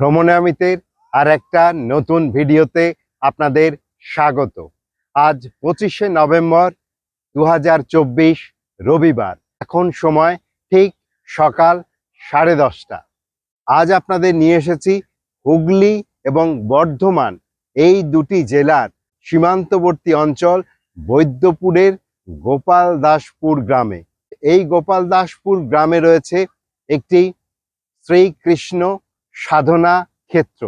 ভ্রমণামিতের আর একটা নতুন ভিডিওতে আপনাদের স্বাগত। আজ পঁচিশে নভেম্বর দু হাজার চব্বিশ রবিবার। এখন সময় ঠিক সকাল সাড়ে দশটা। আজ আপনাদের নিয়ে এসেছি হুগলি এবং বর্ধমান, এই দুটি জেলার সীমান্তবর্তী অঞ্চল বৈদ্যপুরের গোপাল দাসপুর গ্রামে। এই গোপাল দাসপুর গ্রামে রয়েছে একটি শ্রীকৃষ্ণ সাধনা ক্ষেত্র।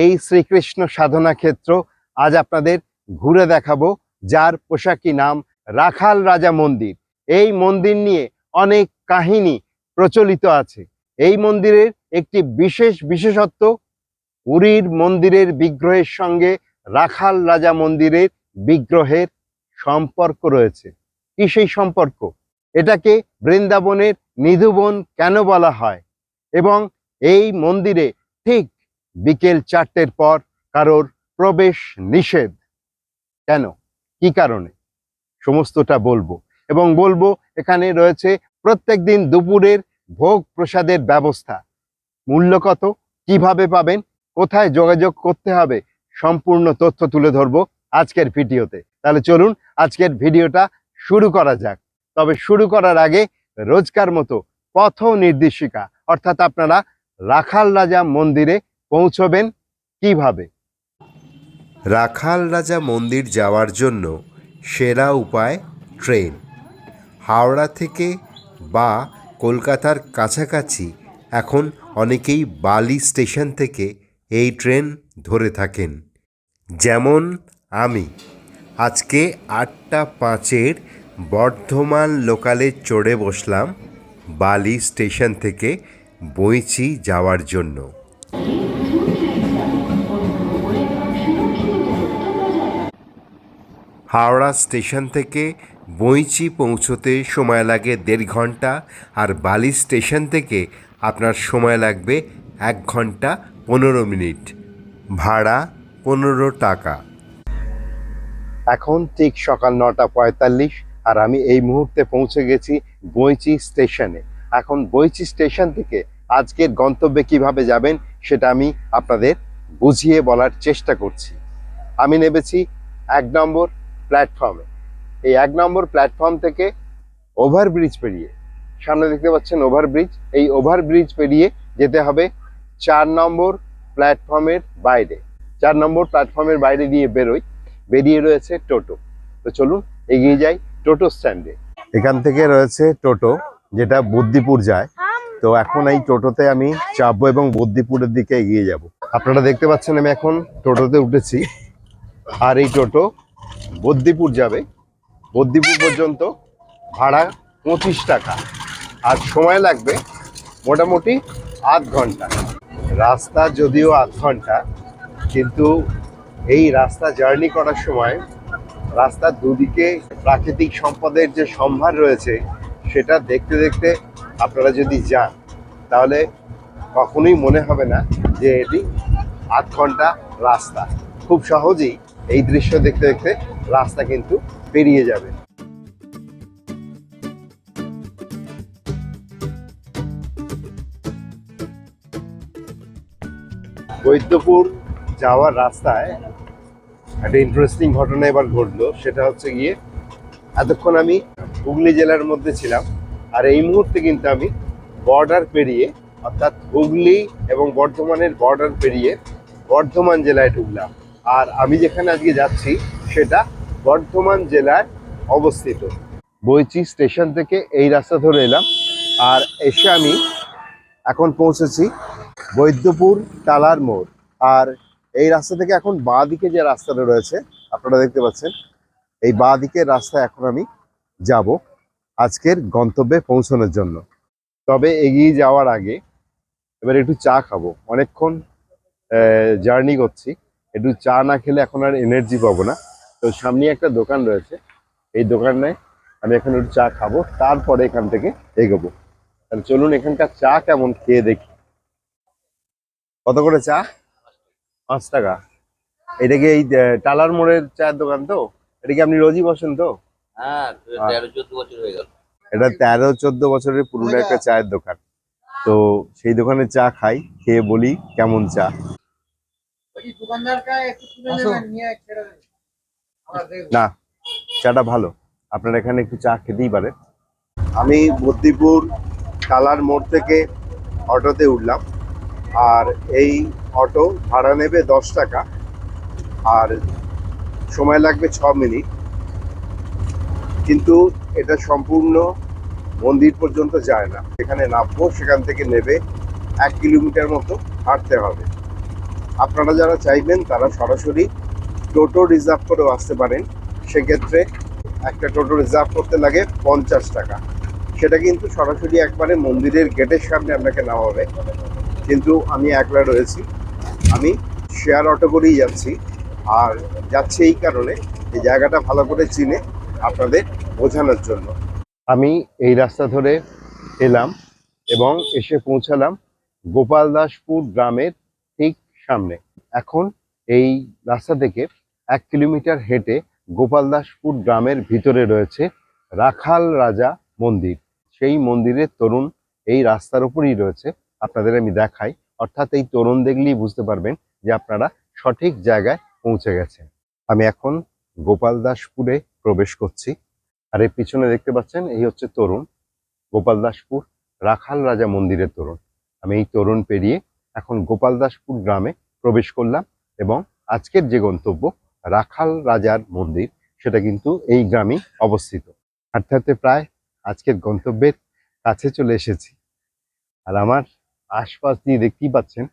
এই শ্রীকৃষ্ণ সাধনা ক্ষেত্র আজ আপনাদের ঘুরে দেখাবো, যার পোশাকি নাম রাখাল রাজা মন্দির। এই মন্দির নিয়ে অনেক কাহিনী প্রচলিত আছে। এই মন্দিরের একটি বিশেষ বিশেষত্ব, পুরীর মন্দিরের বিগ্রহের সঙ্গে রাখাল রাজা মন্দিরের বিগ্রহের সম্পর্ক রয়েছে। কি সেই সম্পর্ক? এটাকে বৃন্দাবনের নিধুবন কেন বলা হয়? এবং এই মন্দিরে ঠিক বিকেল চারটের পর কারোর প্রবেশ নিষেধ। কেন? কি কারণে? সমস্তটা বলব। এবং বলব, এখানে রয়েছে প্রত্যেকদিন দুপুরের ভোগ প্রসাদের ব্যবস্থা। মূল্য কত? কীভাবে পাবেন? কোথায় যোগাযোগ করতে হবে? সম্পূর্ণ তথ্য তুলে ধরবো আজকের ভিডিওতে। তাহলে চলুন আজকের ভিডিওটা শুরু করা যাক। তবে শুরু করার আগে রোজকার মতো পথ নির্দেশিকা। অর্থাৎ আপনারা রাখাল রাজা মন্দিরে পৌঁছবেন কীভাবে? রাখাল রাজা মন্দির যাওয়ার জন্য সেরা উপায় ট্রেন। হাওড়া থেকে বা কলকাতার কাছাকাছি এখন অনেকেই বালি স্টেশন থেকে এই ট্রেন ধরে থাকেন। যেমন আমি। আজকে আটটা পাঁচের বর্ধমান লোকালে চড়ে বসলাম বালি স্টেশন থেকে বইচি যাওয়ার জন্য। হাওড়া স্টেশন থেকে বইচি পৌঁছতে সময় লাগে দেড় ঘণ্টা আর বালি স্টেশন থেকে আপনার সময় লাগবে এক ঘণ্টা পনেরো মিনিট। ভাড়া পনেরো টাকা। এখন ঠিক সকাল নটা পঁয়তাল্লিশ আর আমি এই মুহূর্তে পৌঁছে গেছি বইচি স্টেশনে। এখন বইচি স্টেশন থেকে আজকের গন্তব্যে কীভাবে যাবেন সেটা আমি আপনাদের বুঝিয়ে বলার চেষ্টা করছি। আমি নেবেছি এক নম্বর প্ল্যাটফর্মে। এই এক নম্বর প্ল্যাটফর্ম থেকে ওভারব্রিজ পেরিয়ে, সামনে দেখতে পাচ্ছেন ওভারব্রিজ, এই ওভারব্রিজ পেরিয়ে যেতে হবে চার নম্বর প্ল্যাটফর্মের বাইরে। চার নম্বর প্ল্যাটফর্মের বাইরে দিয়ে বেরোই, বেরিয়ে রয়েছে টোটো। তো চলুন এগিয়ে যাই টোটো স্ট্যান্ডে। এখান থেকে রয়েছে টোটো। যেটা বুদ্ধিপুর যায় তো এখন এই টোটোতে আমি চাপবো এবং বুদ্ধিপুরের দিকে এগিয়ে যাব। আপনারা দেখতে পাচ্ছেন আমি এখন টোটোতে উঠেছি। আর এই টোটো বদ্দিপুর যাবে। বদ্দিপুর পর্যন্ত ভাড়া পঁচিশ টাকা। আর সময় লাগবে মোটামুটি আধ ঘণ্টা। রাস্তা যদিও আধ ঘণ্টা কিন্তু এই রাস্তা জার্নি করার সময় রাস্তার দুদিকে প্রাকৃতিক সম্পদের যে সম্ভার রয়েছে সেটা দেখতে দেখতে আপনারা যদি যান, তাহলে কখনোই মনে হবে না যে এটি আধ ঘণ্টা রাস্তা। খুব সহজেই এই দৃশ্য দেখতে দেখতে রাস্তা কিন্তু পেরিয়ে যাবে। বৈদ্যপুর যাওয়ার রাস্তায় একটা ইন্টারেস্টিং ঘটনা এবার ঘটলো, সেটা হচ্ছে গিয়ে এতক্ষণ আমি হুগলি জেলার মধ্যে ছিলাম, আর এই মুহূর্তে কিন্তু আমি বর্ডার পেরিয়ে, অর্থাৎ হুগলি এবং বর্ধমানের বর্ডার পেরিয়ে বর্ধমান জেলায় ঢুকলাম। আর আমি যেখানে আজকে যাচ্ছি, সেটা বর্ধমান জেলায় অবস্থিত। বইচি স্টেশন থেকে এই রাস্তা ধরে এলাম, আর এসে আমি এখন পৌঁছেছি বৈদ্যপুর টালার মোড়। আর এই রাস্তা থেকে এখন বাঁ দিকে যে রাস্তাটা রয়েছে, আপনারা দেখতে পাচ্ছেন এই বাঁ দিকের রাস্তা এখন আমি যাব আজকের গন্তব্যে পৌঁছানোর জন্য। তবে এগিয়ে যাওয়ার আগে এবার একটু চা খাব। অনেকক্ষণ জার্নি করছি। একটু চা না খেলে এখন আর এনার্জি পাবো না। তো সামনে একটা দোকান রয়েছে। এই দোকানে আমি এখন একটু চা খাব, তারপরে এখান থেকে এগোবো। তাহলে চলুন এখানকার চা কেমন খেয়ে দেখি। কত করে চা? পাঁচ টাকা। এটা কি এই টালার মোড়ের চায়ের দোকান তো? এটা কি আপনি রোজই বসেন তো? হ্যাঁ তেরো চোদ্দ বছর হয়ে গেল। এটা তেরো চোদ্দ বছরের পুরনো একটা চায়ের দোকান। তো সেই দোকানে চা খাই খেয়ে বলি কেমন চা। না চাটা ভালো। আপনারা এখানে একটু চা খেতেই পারেন। আমি বদ্দিপুর কালার মোড় থেকে অটোতে উঠলাম। আর এই অটো ভাড়া নেবে দশ টাকা। আর সময় লাগবে ছ মিনিট। কিন্তু এটা সম্পূর্ণ মন্দির পর্যন্ত যায় না। এখানে নামবো, সেখান থেকে নেবে, এক কিলোমিটার মতো হাঁটতে হবে। আপনারা যারা চাইবেন, তারা সরাসরি টোটো রিজার্ভ করেও আসতে পারেন। সেক্ষেত্রে একটা টোটো রিজার্ভ করতে লাগে পঞ্চাশ টাকা। সেটা কিন্তু সরাসরি একবারে মন্দিরের গেটের সামনে আপনাকে নামাবে কিন্তু আমি একলা রয়েছি। আমি শেয়ার অটো করেই যাচ্ছি। আর যাচ্ছে এই কারণে এই জায়গাটা ভালো করে চিনে আপনাদের বোঝানোর জন্য। আমি এই রাস্তা ধরে এলাম এবং এসে পৌঁছালাম গোপালদাসপুর গ্রামের ঠিক সামনে। এখন এই রাস্তা থেকে এক কিলোমিটার হেঁটে গোপালদাসপুর গ্রামের ভিতরে রয়েছে রাখাল রাজা মন্দির। সেই মন্দিরের তরুণ এই রাস্তার উপরেই রয়েছে। আপনাদের আমি দেখাই। অর্থাৎ এই তরুণ দেখলেই বুঝতে পারবেন যে আপনারা সঠিক জায়গায় পৌঁছে গেছে। আমি এখন গোপালদাসপুরে প্রবেশ করছি। আর এর পিছনে দেখতে পাচ্ছেন, এই হচ্ছে তরুণ। গোপালদাসপুর, রাখাল রাজা মন্দিরের তরুণ। আমি এই তরুণ পেরিয়ে এখন গোপালদাসপুর গ্রামে প্রবেশ করলাম এবং আজকের যে গন্তব্য, রাখাল রাজার মন্দির, সেটা কিন্তু এই গ্রামেই অবস্থিত। হাঁটতে হাঁটতে প্রায় আজকের গন্তব্যের কাছে চলে এসেছি। আর আমার আশপাশ দিয়ে দেখতেই পাচ্ছেন,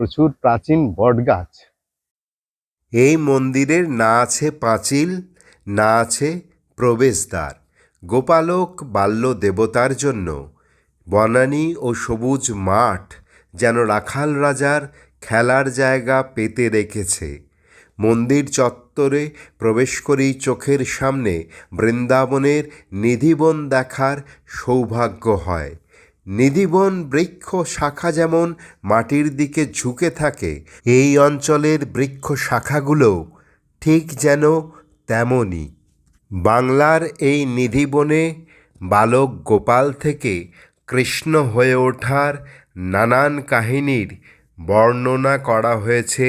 প্রচুর প্রাচীন বটগাছ। এই মন্দিরের না আছে পাঁচিল, না আছে প্রবেশদ্বার। গোপালক বাল্য দেবতার জন্য বনানী ও সবুজ মাঠ যেন রাখাল রাজার খেলার জায়গা পেতে রেখেছে। মন্দির চত্বরে প্রবেশ করেই চোখের সামনে বৃন্দাবনের নিধিবন দেখার সৌভাগ্য হয়। নিধিবন বৃক্ষ শাখা যেমন মাটির দিকে ঝুঁকে থাকে, এই অঞ্চলের বৃক্ষ শাখাগুলো ঠিক যেন তেমনই। বাংলার এই নিধিবনে বালক গোপাল থেকে কৃষ্ণ হয়ে ওঠার নানান কাহিনীর বর্ণনা করা হয়েছে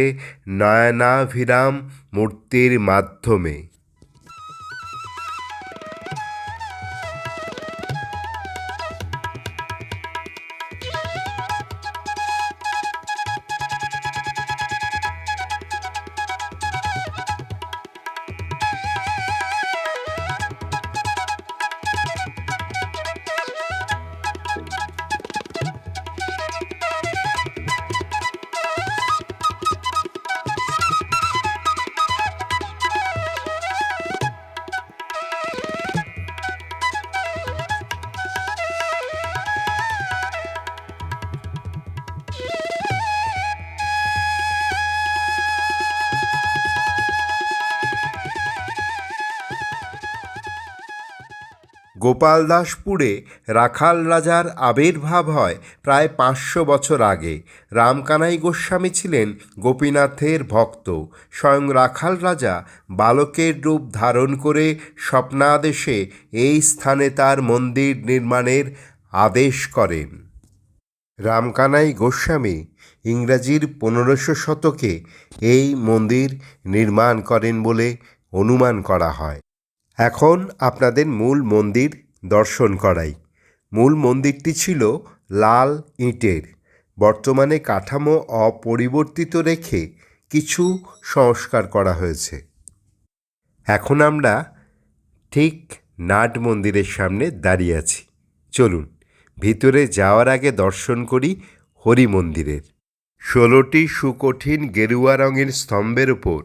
নয়নাভিরাম মূর্তির মাধ্যমে। গোপালদাসপুরে রাখাল রাজার আবির্ভাব হয় প্রায় পাঁচশো বছর আগে। রামকানাই গোস্বামী ছিলেন গোপীনাথের ভক্ত। স্বয়ং রাখাল রাজা বালকের রূপ ধারণ করে স্বপ্নাদেশে এই স্থানে তার মন্দির নির্মাণের আদেশ করেন। রামকানাই গোস্বামী ইংরাজির পনেরোশো শতকে এই মন্দির নির্মাণ করেন বলে অনুমান করা হয়। এখন আপনাদের মূল মন্দির দর্শন করাই। মূল মন্দিরটি ছিল লাল ইটের। বর্তমানে কাঠামো অপরিবর্তিত রেখে কিছু সংস্কার করা হয়েছে। এখন আমরা ঠিক নাট মন্দিরের সামনে দাঁড়িয়ে আছি। চলুন, ভিতরে যাওয়ার আগে দর্শন করি হরি মন্দিরের। ষোলোটি সুকঠিন গেরুয়া রঙের স্তম্ভের উপর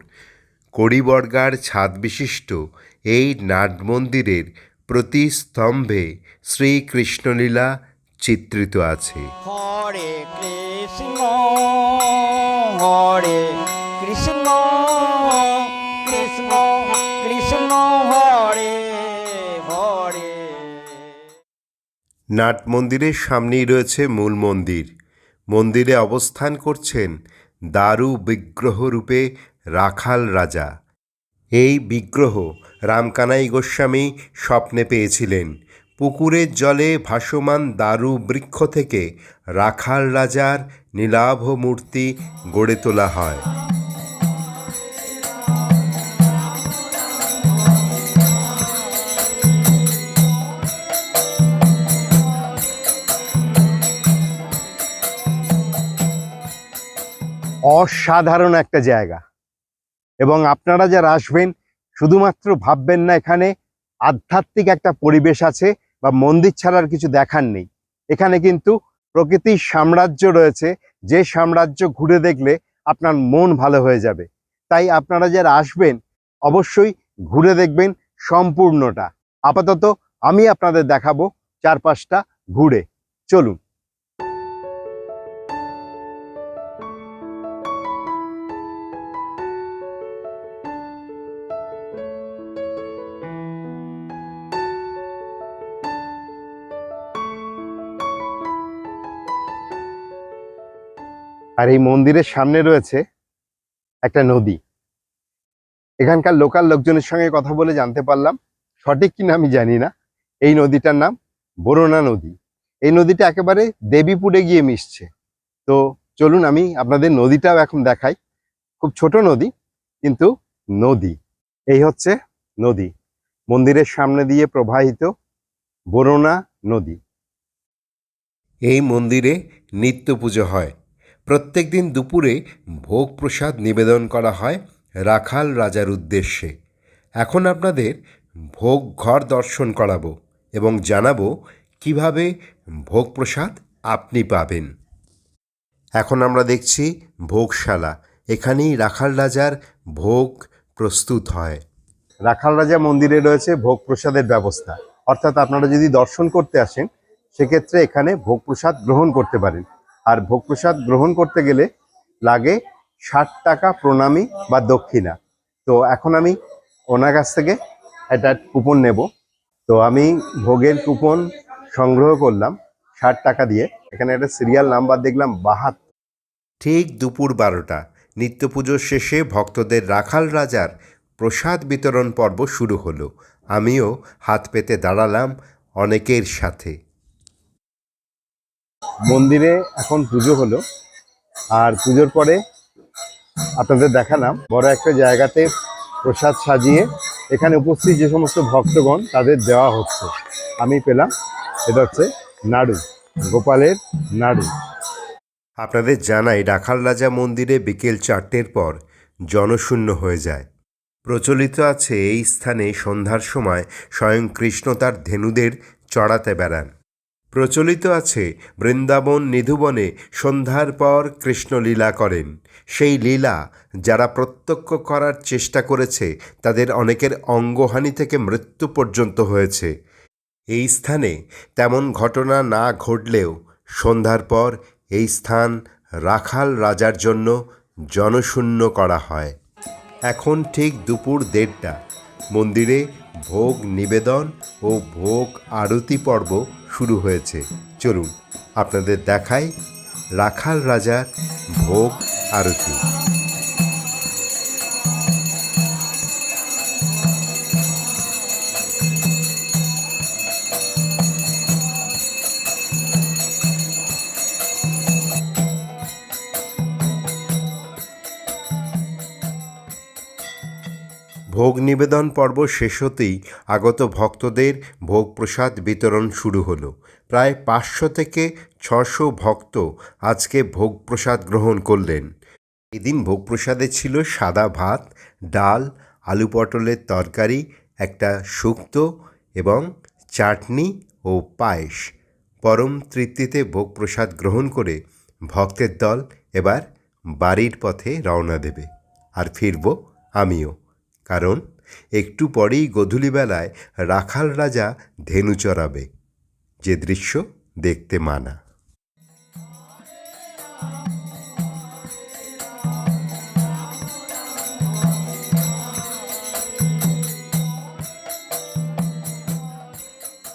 কড়িবর্গার ছাদ বিশিষ্ট এই নাট মন্দিরের প্রতি স্তম্ভে শ্রীকৃষ্ণলীলা চিত্রিত আছে। হরে কৃষ্ণ হরে কৃষ্ণ কৃষ্ণ কৃষ্ণ হরে হরে। নাট মন্দিরের সামনেই রয়েছে মূল মন্দির। মন্দিরে অবস্থান করছেন দারু বিগ্রহ রূপে রাখাল রাজা। এই বিগ্রহ রামকানাই গোস্বামী স্বপ্নে পেয়েছিলেন। পুকুরের জলে ভাসমান দারু বৃক্ষ থেকে রাখাল রাজার নীলাভ মূর্তি গড়ে তোলা হয়। অসাধারণ একটা জায়গা। এবং আপনারা যারা আসবেন শুধুমাত্র ভাববেন না, এখানে আধ্যাত্মিক একটা পরিবেশ আছে বা মন্দির ছাড়ার কিছু দেখার নেই। এখানে কিন্তু প্রকৃতির সাম্রাজ্য রয়েছে, যে সাম্রাজ্য ঘুরে দেখলে আপনার মন ভালো হয়ে যাবে। তাই আপনারা যারা আসবেন, অবশ্যই ঘুরে দেখবেন সম্পূর্ণটা। আপাতত আমি আপনাদের দেখাবো চারপাশটা ঘুরে। চলুন। আর এই মন্দিরের সামনে রয়েছে একটা নদী। এখানকার লোকাল লোকজনের সঙ্গে কথা বলে জানতে পারলাম, সঠিক কিনা আমি জানি না। এই নদীটার নাম বরোনা নদী। এই নদীটা একেবারে দেবীপুরে গিয়ে মিশছে। তো চলুন আমি আপনাদের নদীটাও এখন দেখাই। খুব ছোট নদী, কিন্তু নদী। এই হচ্ছে নদী। মন্দিরের সামনে দিয়ে প্রবাহিত বরোনা নদী। এই মন্দিরে নিত্য পুজো হয়। প্রত্যেক দিন দুপুরে ভোগ প্রসাদ নিবেদন করা হয় রাখাল রাজার উদ্দেশ্যে। এখন আপনাদের ভোগ ঘর দর্শন করাবো এবং জানাব কীভাবে ভোগ প্রসাদ আপনি পাবেন। এখন আমরা দেখছি ভোগশালা। এখানেই রাখাল রাজার ভোগ প্রস্তুত হয়। রাখাল রাজা মন্দিরে রয়েছে ভোগ প্রসাদের ব্যবস্থা। অর্থাৎ আপনারা যদি দর্শন করতে আসেন, সেক্ষেত্রে এখানে ভোগ প্রসাদ গ্রহণ করতে পারেন। আর ভোগ প্রসাদ গ্রহণ করতে গেলে লাগে ষাট টাকা প্রণামী বা দক্ষিণা। তো এখন আমি ওনার কাছ থেকে একটা কুপন নেব। তো আমি ভোগের কুপন সংগ্রহ করলাম ষাট টাকা দিয়ে। এখানে একটা সিরিয়াল নাম্বার দেখলাম, বাহাত। ঠিক দুপুর বারোটা, নিত্য পুজোর শেষে ভক্তদের রাখাল রাজার প্রসাদ বিতরণ পর্ব শুরু হলো। আমিও হাত পেতে দাঁড়ালাম অনেকের সাথে। মন্দিরে এখন পুজো হলো। আর পুজোর পরে আপনাদের দেখালাম, বড় একটা জায়গাতে প্রসাদ সাজিয়ে এখানে উপস্থিত যে সমস্ত ভক্তগণ তাদের দেওয়া হচ্ছে। আমি পেলাম, এটা হচ্ছে নাড়ু, গোপালের নাড়ু। আপনাদের জানাই, রাখাল রাজা মন্দিরে বিকেল চারটের পর জনশূন্য হয়ে যায়। প্রচলিত আছে এই স্থানে সন্ধ্যার সময় স্বয়ং কৃষ্ণ তার ধেনুদের চড়াতে বেড়ান। প্রচলিত আছে বৃন্দাবন নিধুবনে সন্ধ্যার পর কৃষ্ণ লীলা করেন। সেই লীলা যারা প্রত্যক্ষ করার চেষ্টা করেছে, তাদের অনেকের অঙ্গহানি থেকে মৃত্যু পর্যন্ত হয়েছে। এই স্থানে তেমন ঘটনা না ঘটলেও সন্ধ্যার পর এই স্থান রাখাল রাজার জন্য জনশূন্য করা হয়। এখন ঠিক দুপুর দেড়টা। মন্দিরে ভোগ নিবেদন ও ভোগ আরতি পর্ব শুরু হয়েছে। চলুন, আপনাদের দেখাই রাখাল রাজার ভোগ আরতি। ভোগ নিবেদন পর্ব শেষ হতেই আগত ভক্তদের ভোগ প্রসাদ বিতরণ শুরু হলো। প্রায় পাঁচশো থেকে ছশো ভক্ত আজকে ভোগ প্রসাদ গ্রহণ করলেন। এদিন ভোগ প্রসাদে ছিল সাদা ভাত, ডাল, আলু পটলের তরকারি, একটা শুক্তো এবং চাটনি ও পায়েস। পরম তৃপ্তিতে ভোগ প্রসাদ গ্রহণ করে ভক্তের দল এবার বাড়ির পথে রওনা দেবে। আর ফিরব আমিও। কারণ একটু পরেই গধূলিবেলায় রাখাল রাজা ধেনু চড়াবে। যে দৃশ্য দেখতে মানা।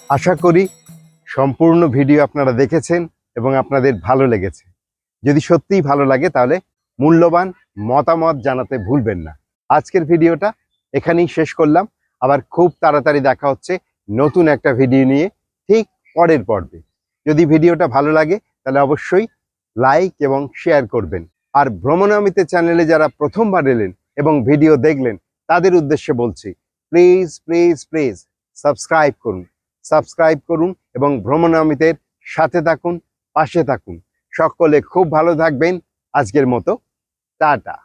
আশা করি সম্পূর্ণ ভিডিও আপনারা দেখেছেন এবং আপনাদের ভালো লেগেছে। যদি সত্যিই ভালো লাগে তাহলে মূল্যবান মতামত জানাতে ভুলবেন না। আজকের ভিডিওটা এখানেই শেষ করলাম। আবার খুব তাড়াতাড়ি দেখা হচ্ছে নতুন একটা ভিডিও নিয়ে ঠিক পরের পর্বে। যদি ভিডিওটা ভালো লাগে, তাহলে অবশ্যই লাইক এবং শেয়ার করবেন। আর ভ্রমণামিতে চ্যানেলে যারা প্রথমবার এলেন এবং ভিডিও দেখলেন, তাদের উদ্দেশ্যে বলছি প্লিজ প্লিজ প্লিজ সাবস্ক্রাইব করুন। সাবস্ক্রাইব করুন এবং ভ্রমণামিতের সাথে থাকুন, পাশে থাকুন। সকলে খুব ভালো থাকবেন। আজকের মতো, টাটা।